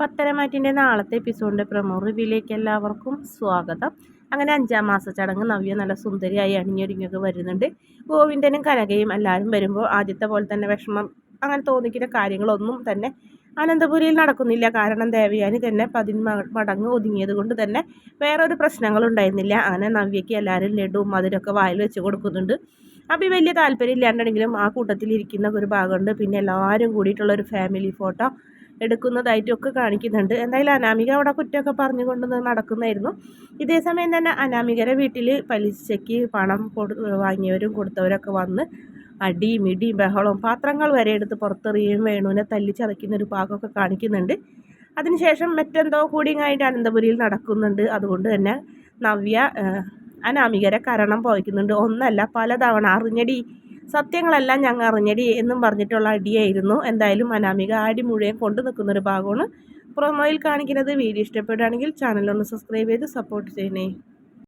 പത്തരമാറ്റിന്റെ നാളത്തെ എപ്പിസോഡിന്റെ പ്രമോ റിവ്യൂലേക്ക് എല്ലാവർക്കും സ്വാഗതം. അങ്ങനെ അഞ്ചാം മാസ ചടങ്ങ് നവ്യ നല്ല സുന്ദരിയായി അണിഞ്ഞൊരുങ്ങിയൊക്കെ വരുന്നുണ്ട്. ഗോവിന്ദനും കനകയും എല്ലാവരും വരുമ്പോൾ ആദ്യത്തെ പോലെ തന്നെ വിഷമം അങ്ങനെ തോന്നിക്കുന്ന കാര്യങ്ങളൊന്നും തന്നെ അനന്തപുരിയിൽ നടക്കുന്നില്ല. കാരണം ദേവയാനി തന്നെ പതിന് മടങ്ങ് ഒതുങ്ങിയത് കൊണ്ട് തന്നെ വേറൊരു പ്രശ്നങ്ങളുണ്ടായിരുന്നില്ല. അങ്ങനെ നവ്യയ്ക്ക് എല്ലാവരും ലഡുവും മധുരമൊക്കെ വായിൽ വെച്ച് കൊടുക്കുന്നുണ്ട്. അപ്പം വലിയ താല്പര്യം ഇല്ലാണ്ടെങ്കിലും ആ കൂട്ടത്തിൽ ഇരിക്കുന്ന ഒരു ഭാഗമുണ്ട്. പിന്നെ എല്ലാവരും കൂടിയിട്ടുള്ള ഒരു ഫാമിലി ഫോട്ടോ എടുക്കുന്നതായിട്ടും ഒക്കെ കാണിക്കുന്നുണ്ട്. എന്തായാലും അനാമിക അവിടെ കുറ്റമൊക്കെ പറഞ്ഞുകൊണ്ട് നടക്കുന്നതായിരുന്നു ഇതേ സമയം തന്നെ അനാമികരെ വീട്ടിൽ പലിശയ്ക്ക് പണം വാങ്ങിയവരും കൊടുത്തവരൊക്കെ വന്ന് അടിയും ഇടിയും ബഹളവും പാത്രങ്ങൾ വരെ എടുത്ത് പുറത്തെറിയുകയും വേണുവിനെ തല്ലി ചതയ്ക്കുന്ന ഒരു ഭാഗമൊക്കെ കാണിക്കുന്നുണ്ട്. അതിനുശേഷം മറ്റെന്തോ കൂടിയായിട്ട് അനന്തപുരിയിൽ നടക്കുന്നുണ്ട്. അതുകൊണ്ട് തന്നെ നവ്യ അനാമികരെ കരണം പോയിക്കുന്നുണ്ട്. ഒന്നല്ല പലതവണ അറിഞ്ഞടി സത്യങ്ങളെല്ലാം ഞങ്ങൾ അറിഞ്ഞടി എന്നും പറഞ്ഞിട്ടുള്ള അടിയായിരുന്നു. എന്തായാലും അനാമിക ആടി മുഴുവൻ കൊണ്ടു നിൽക്കുന്നൊരു ഭാഗമാണ്. പ്രൊമോയിൽ കാണിക്കുന്നത് വീഡിയോ ഇഷ്ടപ്പെടുകയാണെങ്കിൽ ചാനലൊന്ന് സബ്സ്ക്രൈബ് ചെയ്ത് സപ്പോർട്ട് ചെയ്യണേ.